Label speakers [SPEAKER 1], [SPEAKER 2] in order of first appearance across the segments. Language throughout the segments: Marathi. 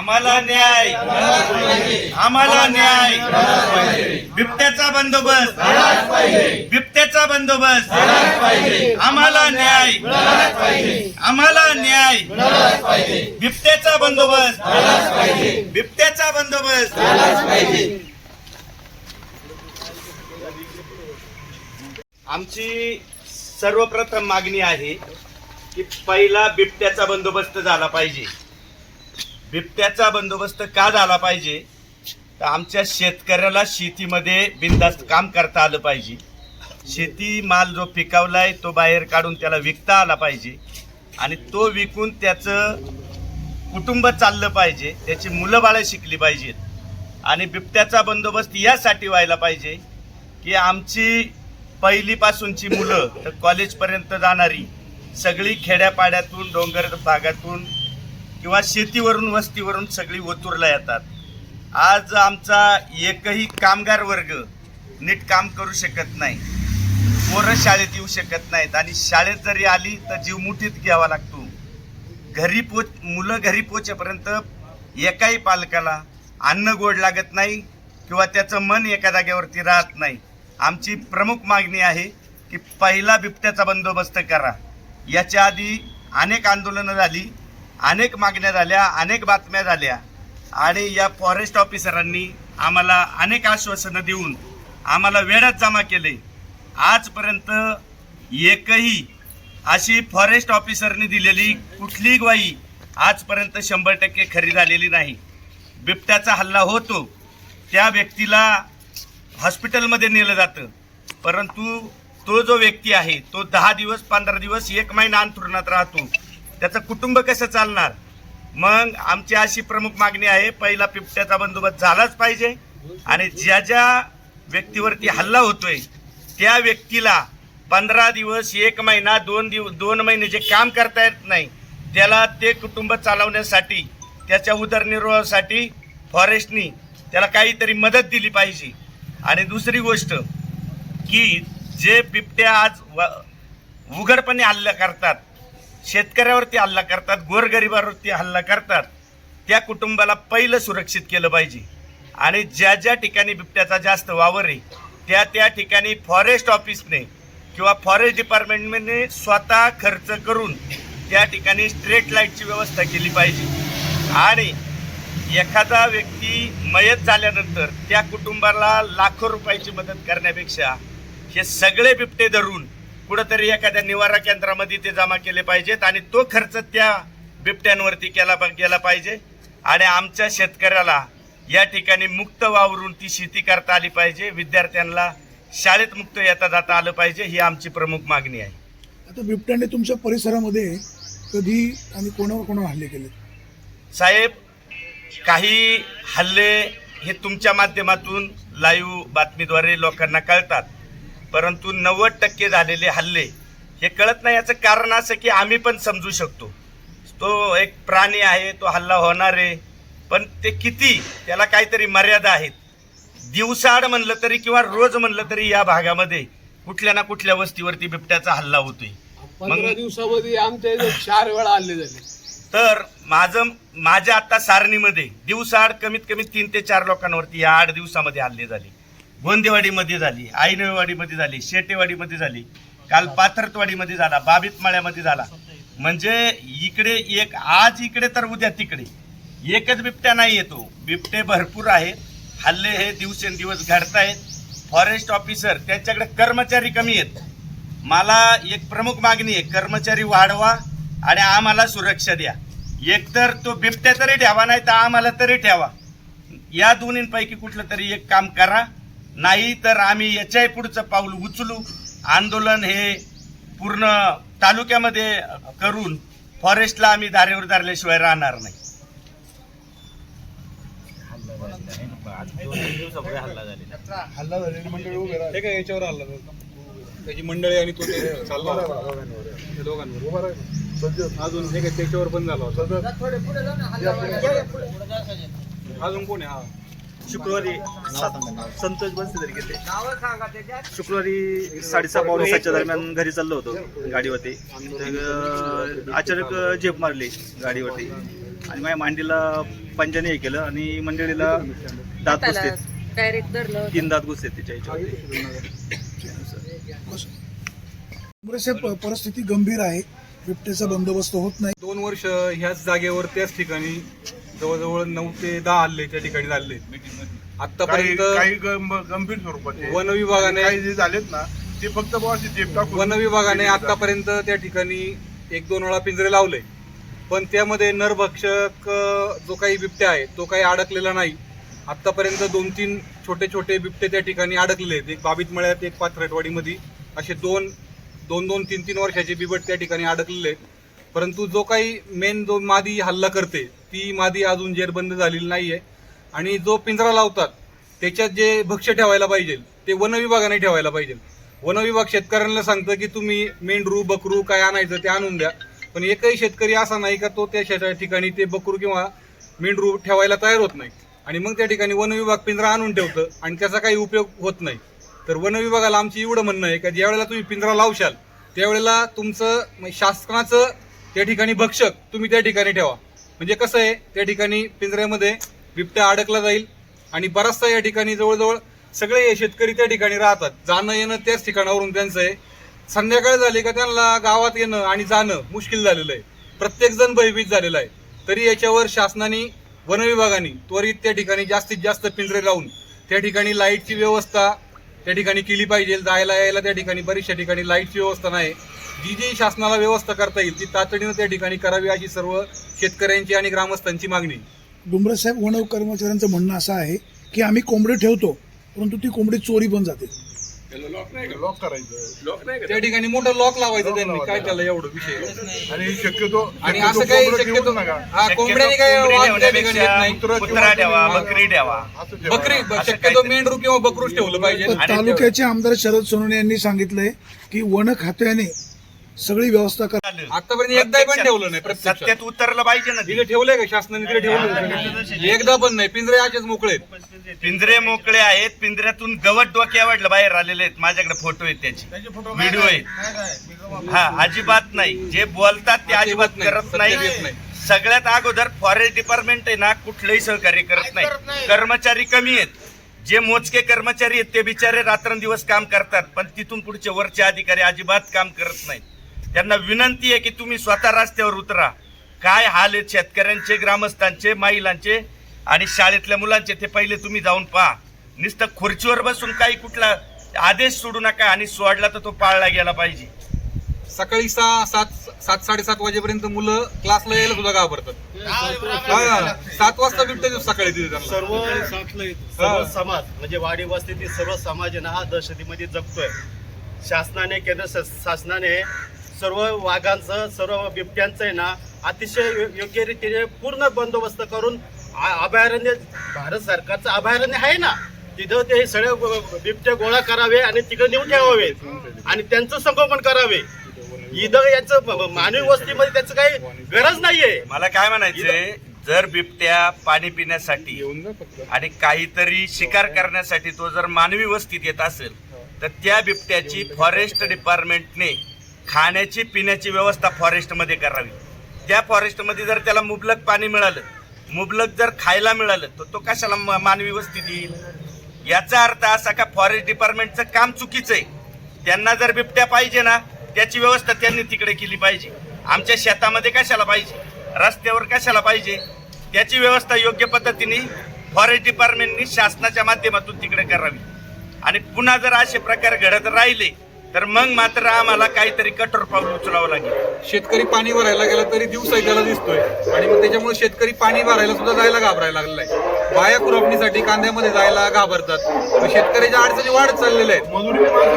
[SPEAKER 1] आम्हाला न्याय. आम्हाला न्याय. बिबट्याचा बंदोबस्त. बिबट्याचा बंदोबस्त. आम्हाला न्याय. आम्हाला न्याय. बिबट्याचा बंदोबस्त. बिबट्याचा बंदोबस्त. आमची सर्वप्रथम मागणी आहे की पहिला बिबट्याचा बंदोबस्त झाला पाहिजे. बिबट्याचा बंदोबस्त का झाला पाहिजे? तर आमच्या शेतकऱ्याला शेतीमध्ये बिंदास्त काम करता आलं पाहिजे. शेती माल जो पिकवलाय तो बाहेर काढून त्याला विकता आला पाहिजे. आणि तो विकून त्याचं कुटुंब चाललं पाहिजे. त्याची मुलं बाळं शिकली पाहिजेत. आणि बिबट्याचा बंदोबस्त यासाठी व्हायला पाहिजे की आमची पहिलीपासूनची मुलं तर कॉलेजपर्यंत जाणारी सगळी खेड्यापाड्यातून डोंगर भागातून किंवा शेतीवरून वस्तीवरून सगळी ओतूरला येतात. आज आमचा एकही कामगार वर्ग नीट काम करू शकत नाही. पोरं शाळेत येऊ शकत नाहीत आणि शाळेत जरी आली तर जीव मुठीत घ्यावा लागतो. घरी पोच मुलं घरी पोचेपर्यंत एकाही पालकाला अन्न गोड लागत नाही किंवा त्याचं मन एका जागेवरती राहत नाही. आमची प्रमुख मागणी आहे की पहिला बिबट्याचा बंदोबस्त करा. याच्या आधी अनेक आंदोलनं झाली. अनेक मागण्या झाल्या अनेक बातम्या झाल्या. आणि या फॉरेस्ट ऑफिसरांनी आम्हाला अनेक आश्वासनं देऊन आम्हाला वेळात जमा केले. आजपर्यंत एकही अशी फॉरेस्ट ऑफिसरनी दिलेली कुठली ग्वाही आजपर्यंत शंभर टक्के खरी झालेली नाही. बिबट्याचा हल्ला होतो त्या व्यक्तीला हॉस्पिटलमध्ये नेलं जातं. परंतु तो जो व्यक्ती आहे तो दहा दिवस पंधरा दिवस एक महिना अंथरुणात राहतो. त्याचं कुटुंब कसं चालणार? मग आमची अशी प्रमुख मागणी आहे पहिला बिबट्याचा बंदोबस्त झालाच पाहिजे आणि ज्या ज्या व्यक्तीवरती हल्ला होतोय त्या व्यक्तीला पंधरा दिवस एक महिना दोन दिवस दोन महिने जे काम करता येत नाही त्याला ते कुटुंब चालवण्यासाठी त्याच्या उदरनिर्वाहासाठी फॉरेस्टनी त्याला काहीतरी मदत दिली पाहिजे. आणि दुसरी गोष्ट की जे बिबट्या आज व- उघडपणे हल्ला करतात शेतकऱ्यावरती हल्ला करतात गोरगरिबावरती हल्ला करतात त्या कुटुंबाला पहिलं सुरक्षित केलं पाहिजे. आणि ज्या ज्या ठिकाणी बिबट्याचा जास्त वावर आहे त्या त्या ठिकाणी फॉरेस्ट ऑफिसने किंवा फॉरेस्ट डिपार्टमेंटने स्वतः खर्च करून त्या ठिकाणी स्ट्रीट लाईटची व्यवस्था केली पाहिजे. आणि एखादा व्यक्ती मयत झाल्यानंतर त्या कुटुंबाला लाखो रुपयाची मदत करण्यापेक्षा हे सगळे बिबटे धरून कुठंतरी एखाद्या निवारा केंद्रामध्ये ते जमा केले पाहिजेत आणि तो खर्च त्या बिबट्यांवरती केला गेला पाहिजे. आणि आमच्या शेतकऱ्याला या ठिकाणी मुक्त वावरून ती शेती करता आली पाहिजे. विद्यार्थ्यांना शाळेत मुक्त येता जाता आलं पाहिजे ही आमची प्रमुख मागणी आहे.
[SPEAKER 2] आता बिबट्याने तुमच्या परिसरामध्ये कधी आणि कोणावर कोणावर हल्ले केले?
[SPEAKER 1] साहेब काही हल्ले हे तुमच्या माध्यमातून लाईव्ह बातमीद्वारे लोकांना कळतात. परंतु नव्वद टक्के झालेले हल्ले हे कळत नाही याचं कारण असं की आम्ही पण समजू शकतो. तो एक प्राणी आहे तो हल्ला होणार आहे पण ते किती त्याला काहीतरी मर्यादा आहेत. दिवसाआड म्हणलं तरी किंवा रोज म्हणलं तरी या भागामध्ये कुठल्या ना कुठल्या वस्तीवरती बिबट्याचा हल्ला होतोय.
[SPEAKER 3] पंधरा दिवसामध्ये आमच्या इथे चार वेळा हल्ले झाले.
[SPEAKER 1] तर माझं माझ्या आता सारणीमध्ये दिवसाआड कमीत कमी तीन ते चार लोकांवरती या आठ दिवसामध्ये हल्ले झाले. गोंदेवाडीमध्ये झाली आईनवेवाडीमध्ये झाली शेटेवाडीमध्ये झाली काल पाथरतवाडीमध्ये झाला बाबीत माळ्यामध्ये झाला. म्हणजे इकडे एक आज इकडे तर उद्या तिकडे. एकच बिबट्या नाही येतो. बिबटे भरपूर आहेत. हल्ले हे दिवसेंदिवस घडतायत. फॉरेस्ट ऑफिसर त्यांच्याकडे कर्मचारी कमी आहेत. मला एक प्रमुख मागणी आहे कर्मचारी वाढवा आणि आम्हाला सुरक्षा द्या. एकतर तो बिबट्या तरी ठेवा नाही तर आम्हाला तरी ठेवा. या दोन्हींपैकी कुठलं तरी एक काम करा. नाही तर आम्ही याच्याही पुढचं पाऊल उचलू. आंदोलन हे पूर्ण तालुक्यामध्ये करून फॉरेस्टला आम्ही दारेवर धरल्याशिवाय राहणार नाही.
[SPEAKER 4] हल्ला झालेला
[SPEAKER 2] हल्ला झालेली मंडळी उभे राहा.
[SPEAKER 5] ते काय याच्यावर आला त्याची मंडळी आणि तो ते चालला होता. त्या दोघांवर. अजून हे काय त्याच्यावर पण झाला होता. अजून कोण आहे? हा.
[SPEAKER 6] शुक्रवारी संतोष बनसे तरी गेले शुक्रवारी साडेसहा पावणे सातच्या दरम्यान घरी चाललो होतो गाडीवरती. तर, अं, अचानक झेप मारली गाडीवरती. आणि माझ्या मांडीला पंजाने हे केलं आणि मंडळीला दात घुसते
[SPEAKER 7] डायरेक्ट धरलं
[SPEAKER 6] तीन दात घुसते तिच्या याच्यावरती.
[SPEAKER 2] प- परिस्थिती गंभीर आहे. बिबट्याचा बंदोबस्त होत नाही.
[SPEAKER 5] दोन वर्ष ह्याच जागेवर त्याच ठिकाणी जवळजवळ नऊ ते दहा हल्ले त्या ठिकाणी झाले.
[SPEAKER 8] काही
[SPEAKER 5] आतापर्यंत
[SPEAKER 8] काही गंभ- गंभीर स्वरूपाचे.
[SPEAKER 5] वन विभागाने
[SPEAKER 8] काही जे झालेत ना ते फक्त बुवा अशी टेप टाकून
[SPEAKER 5] वन विभागाने आतापर्यंत त्या ठिकाणी एक दोन वेळा पिंजरे लावले. पण त्यामध्ये नरभक्षक अं, जो काही बिबट्या आहे तो काही अडकलेला नाही. आतापर्यंत दोन तीन छोटे छोटे बिबटे त्या ठिकाणी अडकलेले आहेत. एक बाबीत मळ्यात एक पाथरेटवाडीमध्ये. असे दोन दोन दोन तीन तीन वर्षाचे बिबट त्या ठिकाणी अडकलेले आहेत. परंतु जो काही मेन जो मादी हल्ला करते ती मादी अजून जेरबंद झालेली नाही आहे आणि जो पिंजरा लावतात त्याच्यात जे भक्ष्य ठेवायला पाहिजे ते वनविभागाने ठेवायला पाहिजे. वनविभाग शेतकऱ्यांना सांगतं की तुम्ही मेंढरू बकरू काय आणायचं ते आणून द्या. पण एकही शेतकरी असा नाही का तो त्या शेता ठिकाणी ते बकरू किंवा मेंढरू ठेवायला तयार होत नाही. आणि मग त्या ठिकाणी वनविभाग पिंजरा आणून ठेवतं आणि त्याचा काही उपयोग होत नाही. तर वनविभागाला आमचं आमची एवढं म्हणणं आहे का ज्यावेळेला तुम्ही पिंजरा लावशाल त्यावेळेला तुमचं शासनाचं त्या ठिकाणी भक्षक तुम्ही त्या ठिकाणी ठेवा. म्हणजे कसं आहे त्या ठिकाणी पिंजऱ्यामध्ये बिबट्या अडकला जाईल आणि बराचसा या ठिकाणी जवळजवळ सगळे शेतकरी त्या ठिकाणी राहतात. जाणं येणं त्याच ठिकाणावरून त्यांचं आहे. संध्याकाळ झाली का त्यांना गावात येणं आणि जाणं मुश्किल झालेलं आहे. प्रत्येकजण भयभीत झालेला आहे. तरी याच्यावर शासनाने वनविभागाने त्वरित त्या ठिकाणी जास्तीत जास्त पिंजरे लावून त्या ठिकाणी लाईटची व्यवस्था त्या ठिकाणी केली पाहिजे. जायला यायला त्या ठिकाणी बरीचशा ठिकाणी लाईटची व्यवस्था नाही. जी जी शासनाला व्यवस्था करता येईल ती तातडीनं त्या ठिकाणी करावी अशी सर्व शेतकऱ्यांची आणि ग्रामस्थांची मागणी.
[SPEAKER 2] डुंबरे साहेब वन कर्मचाऱ्यांचं म्हणणं असं आहे की आम्ही कोंबडी ठेवतो परंतु ती कोंबडी चोरी पण जाते.
[SPEAKER 8] लॉक करायचं.
[SPEAKER 5] त्या ठिकाणी मोठं लॉक लावायचं त्यांनी. काय त्याला एवढं विषय
[SPEAKER 8] आणि शक्यतो
[SPEAKER 5] आणि असं काही शक्यतो
[SPEAKER 8] नका.
[SPEAKER 5] हा कोंबड्याने काय
[SPEAKER 1] कोंबडी
[SPEAKER 5] वाद त्या ठिकाणी येत नाही.
[SPEAKER 1] कुत्रा बकरी ठेवा.
[SPEAKER 5] बकरी शक्यतो. मेंढरू किंवा बकरूच ठेवलं पाहिजे.
[SPEAKER 2] तालुक्याचे आमदार शरद सोनवणे यांनी सांगितलंय की वन खात्याने सगळी व्यवस्था कर.
[SPEAKER 5] आतापर्यंत एकदाही पण ठेवलं नाही प्रत्यक्षात
[SPEAKER 1] सत्यात उतरलं पाहिजे ना
[SPEAKER 5] तिथे ठेवलंय का? शासनाने तिथे ठेवलं एकदा पण नाही. पिंजरे असेच मोकळे आहेत.
[SPEAKER 1] पिंजरे मोकळे आहेत. पिंजऱ्यातून गवत डोक्यावडलं बाहेर आलेले आहेत. माझ्याकडे फोटो आहेत त्याचे. व्हिडिओ आहेत. हा अजिबात नाही. जे बोलतात ते
[SPEAKER 5] अजिबात.
[SPEAKER 1] करत नाही. सगळ्यात अगोदर फॉरेस्ट डिपार्टमेंट आहे ना कुठलंही सहकार्य करत नाही? कर्मचारी कमी आहेत. जे मोजके कर्मचारी आहेत ते बिचारे रात्रंदिवस काम करतात. पण तिथून पुढचे वरचे अधिकारी अजिबात काम करत नाहीत. त्यांना विनंती आहे की तुम्ही स्वतः रस्त्यावर उतरा. काय हाल आहेत शेतकऱ्यांचे ग्रामस्थांचे महिलांचे आणि शाळेतल्या मुलांचे ते पहिले तुम्ही जाऊन पहा. नुसतं खुर्चीवर बसून काही कुठला आदेश सोडू नका आणि सोडला तर तो पाळला गेला पाहिजे.
[SPEAKER 5] सकाळी सहा सात सात साडेसात वाजेपर्यंत मुलं क्लासला यायला सुद्धा घाबरतात. हा, सात वाजता बिबटे सकाळी तिथे त्यांना.
[SPEAKER 4] सर्व सर्व समाज म्हणजे वाडी वस्तीतील सर्व समाज आहे ना हा दहशतीमध्ये जगतोय. शासनाने केंद्र शासनाने सर्व वाघांचं सर्व बिबट्यांचं आहे ना अतिशय योग्य रीतीने पूर्ण बंदोबस्त करून अभयारण्य भारत सरकारचं अभयारण्य आहे ना तिथं ते सगळे बिबटे गोळा करावे आणि तिकडे नेऊन ठेवावे आणि त्यांचं संगोपन करावे. इथं याच मानवी वस्तीमध्ये त्याचं काही गरज नाहीये.
[SPEAKER 1] मला काय म्हणायचंय जर बिबट्या पाणी पिण्यासाठी आणि काहीतरी शिकार करण्यासाठी तो जर मानवी वस्तीत येत असेल तर त्या बिबट्याची फॉरेस्ट डिपार्टमेंटने खाण्याची पिण्याची व्यवस्था फॉरेस्टमध्ये करावी. त्या फॉरेस्टमध्ये जर त्याला मुबलक पाणी मिळालं मुबलक जर खायला मिळालं तर तो कशाला मानवी वस्ती येईल याचा अर्थ असा का फॉरेस्ट डिपार्टमेंटचं काम चुकीचं आहे? त्यांना जर बिबट्या पाहिजे ना त्याची व्यवस्था त्यांनी तिकडे केली पाहिजे. आमच्या शेतामध्ये कशाला पाहिजे? रस्त्यावर कशाला पाहिजे? त्याची व्यवस्था योग्य पद्धतीने फॉरेस्ट डिपार्टमेंटनी शासनाच्या माध्यमातून तिकडे करावी. आणि पुन्हा जर असे प्रकार घडत राहिले तर मग मात्र आम्हाला काहीतरी कठोर पाऊल उचलावं लागेल.
[SPEAKER 5] शेतकरी पाणी भरायला गेला तरी दिवसाही त्याला दिसतोय. आणि मग त्याच्यामुळे शेतकरी पाणी भरायला सुद्धा जायला घाबरायला लागलाय. बाया खुरपणीसाठी कांद्यामध्ये जायला घाबरतात. मग शेतकऱ्याच्या अडचणी वाढत चाललेल्या आहेत.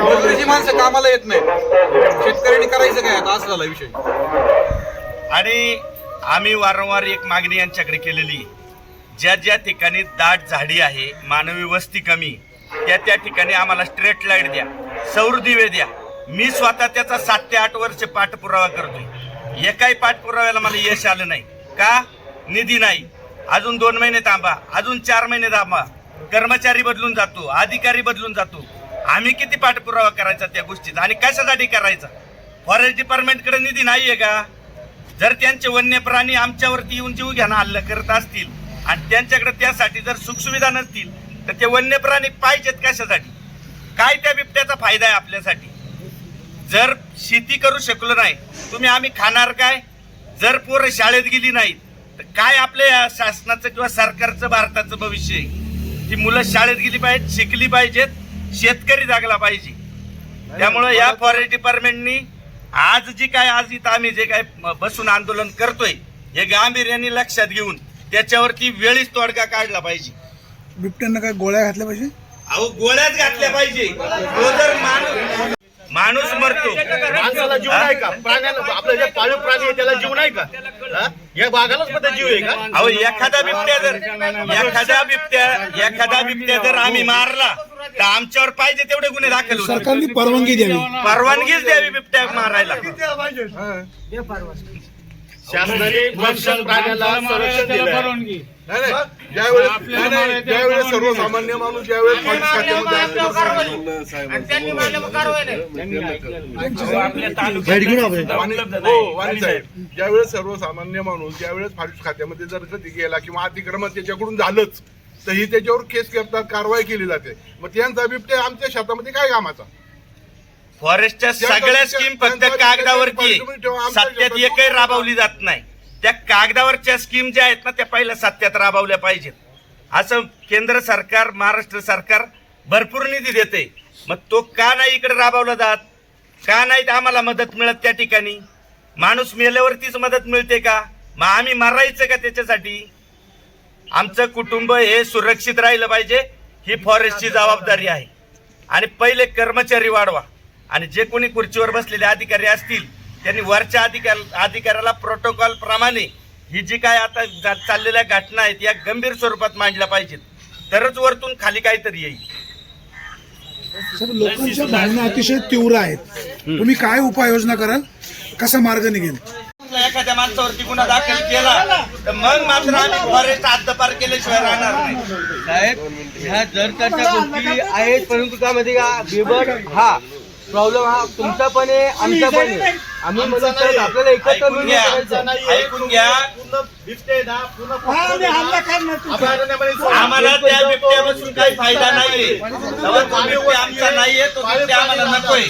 [SPEAKER 5] मजुरीची माणसं कामाला येत नाहीत. शेतकऱ्यांनी करायचं काय आता? असं झाला विषय.
[SPEAKER 1] आणि आम्ही वारंवार एक मागणी यांच्याकडे केलेली. ज्या ज्या ठिकाणी दाट झाडी आहे मानवी वस्ती कमी त्या त्या ठिकाणी आम्हाला स्ट्रेट लाइट द्या. सौर दिवे द्या मी स्वतः त्याचा सात ते आठ वर्ष पाठपुरावा करतोय. एकाही पाठपुराव्याला मला यश आलं नाही. का? निधी नाही. अजून दोन महिने थांबा. अजून चार महिने थांबा. कर्मचारी बदलून जातो. अधिकारी बदलून जातो. आम्ही किती पाठपुरावा करायचा त्या गोष्टीचा? आणि कशासाठी करायचा? फॉरेस्ट डिपार्टमेंटकडे निधी नाहीये का? जर त्यांचे वन्य प्राणी आमच्यावरती येऊन जीव घ्यानं हल्ला करत असतील आणि त्यांच्याकडे त्यासाठी जर सुखसुविधा नसतील तर ते वन्य प्राणी पाहिजेत कशासाठी? काय त्या बिबट्याचा फायदा आहे आपल्यासाठी? जर शेती करू शकलो नाही तुम्ही आम्ही खाणार काय? जर पोरं शाळेत गेली नाहीत तर काय आपल्या या शासनाचं किंवा सरकारचं भारताचं भविष्य आहे? ती मुलं शाळेत गेली पाहिजेत शिकली पाहिजेत शेतकरी जागला पाहिजे. त्यामुळं या फॉरेस्ट डिपार्टमेंटनी आज जी काय आज इथं आम्ही जे काय बसून आंदोलन करतोय हे गांभीर्याने लक्षात घेऊन त्याच्यावरती वेळीच तोडगा काढला पाहिजे.
[SPEAKER 2] बिबट्यांना काय गोळ्या घातल्या पाहिजे?
[SPEAKER 1] अहो गोळ्याच घातल्या पाहिजे. तो जर माणूस माणूस मरतो.
[SPEAKER 4] माणसाला जीव नाही का? प्राण्याला आपलं जे पाळीव प्राणी आहे त्याला जीव नाही का? हा? या वाघालाच मध्ये जीव आहे का?
[SPEAKER 1] अहो एखादा बिबट्या जर एखादा बिबट्या एखादा बिबट्या जर आम्ही मारला तर आमच्यावर पाहिजे तेवढे गुन्हे दाखल होतील.
[SPEAKER 2] सरकारने परवानगी द्यावी.
[SPEAKER 1] परवानगीच द्यावी बिबट्या मारायला.
[SPEAKER 4] शासनाने भक्षण प्राण्याला संरक्षण दिलं
[SPEAKER 3] परवानगी.
[SPEAKER 8] नाही नाही. ज्यावेळेस नाही, नाही, ज्यावेळेस सर्वसामान्य माणूस ज्यावेळेस पोलीस खात्यामध्ये वाणी- हो, वाणी साहेब. ज्यावेळेस सर्वसामान्य माणूस ज्यावेळेस फॉरेस्ट खात्यामध्ये जर कधी गेला किंवा अतिक्रमण त्याच्याकडून झालंच तर ही त्याच्यावर केस करतात कारवाई केली जाते. मग त्यांचा बिबट्या आमच्या शेतामध्ये काय कामाचा?
[SPEAKER 1] फॉरेस्टच्या सगळ्या स्कीम फक्त कागदावरती. सत्यात एकही राबवली जात नाही. त्या कागदावरच्या स्कीम ज्या आहेत ना त्या पहिल्या सत्यात राबवल्या पाहिजेत. असं केंद्र सरकार महाराष्ट्र सरकार भरपूर निधी देते मग तो का नाही इकडे राबवला जात? का नाही आम्हाला मदत मिळत त्या ठिकाणी? माणूस मेल्यावरतीच मदत मिळते का? मग आम्ही मरायचं का त्याच्यासाठी? आमचं कुटुंब हे सुरक्षित राहिलं पाहिजे ही फॉरेस्टची जबाबदारी आहे. आणि पहिले कर्मचारी वाढवा. आणि जे कोणी खुर्चीवर बसलेले अधिकारी असतील त्यांनी वरच्या अधिकार अधिकाऱ्याला प्रोटोकॉल प्रमाणे ही जी काय आता चाललेल्या घटना आहेत या गंभीर स्वरूपात मांडल्या पाहिजेत. तरच वरतून खाली काहीतरी येईल.
[SPEAKER 2] सर लोकांच्या भावना अतिशय तीव्र आहेत. तुम्ही काय उपाययोजना कराल? कसा मार्ग निघेल?
[SPEAKER 1] एखाद्या माणसावरती गुन्हा दाखल केला तर मग मात्र आम्ही फॉरेस्ट हद्दपार केल्याशिवाय राहणार नाही.
[SPEAKER 7] साहेब ह्या जर त्याच्या गोष्टी आहेत परंतु त्यामध्ये का बिबट हा प्रॉब्लेम हा तुमचा पण आहे आमचा पण आहे. आम्ही म्हणून तर आपल्याला एकत्र
[SPEAKER 1] ऐकून
[SPEAKER 7] मिळून
[SPEAKER 1] घ्या.
[SPEAKER 7] करायचं. आहे.
[SPEAKER 1] ऐकून आम्हाला त्या बिबट्यापासून काही फायदा नाहीये. तेव्हा तो बिबट्या आमचा नाहीये तो बिबट्या आम्हाला नकोय.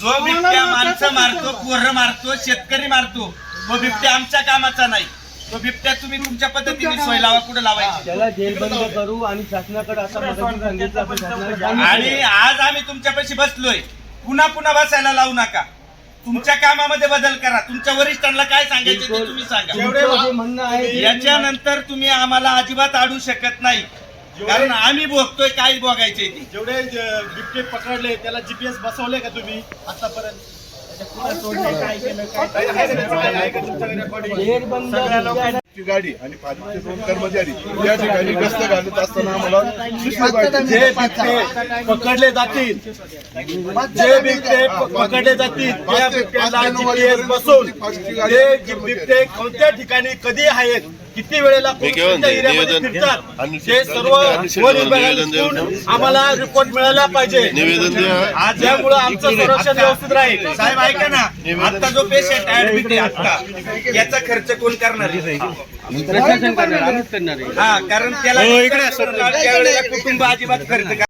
[SPEAKER 1] जो बिबट्या माणसं मारतो पोरं मारतो शेतकरी मारतो तो बिबट्या आमच्या कामाचा नाही. तो बिबट्या तुम्ही तुमच्या पद्धतीने सोय लावा कुठे लावायची?
[SPEAKER 7] त्याला जेल बंद करू आणि शासनाकडे असा मदत सांगितलं आपण शासनाला जाणून
[SPEAKER 1] आणि. आज आम्ही तुमच्यापाशी बसलोय. पुन्हा पुन्हा बसायला लावू नका. तुमच्या कामामध्ये बदल करा. तुमच्या वरिष्ठांना काय सांगायचे ते तुम्ही सांगा. याच्यानंतर तुम्ही आम्हाला अजिबात अडू शकत नाही. कारण आम्ही बघतोय काय बघायचंय ते
[SPEAKER 4] जेवढे ज- बिबटे पकडले त्याला जीपीएस बसवले का तुम्ही आतापर्यंत?
[SPEAKER 8] गाडी आणि दोन कर्मचारी या ठिकाणी गस्त घालत असताना आम्हाला.
[SPEAKER 4] जे पकडले जातील जे बिबटे पकडले जातील त्या बिबट्याला बसून ते बिबटे कोणत्या ठिकाणी कधी आहेत किती वेळेला ते सर्व आम्हाला रिपोर्ट मिळाला पाहिजे.
[SPEAKER 1] आज
[SPEAKER 4] त्यामुळं आमचं संरक्षण व्यवस्थित राहील.
[SPEAKER 1] साहेब ऐका ना. आता जो पेशंट ऍडमिट आहे आता याचा खर्च कोण करणार हा कारण त्याला त्यावेळेला कुटुंब अजिबात खर्च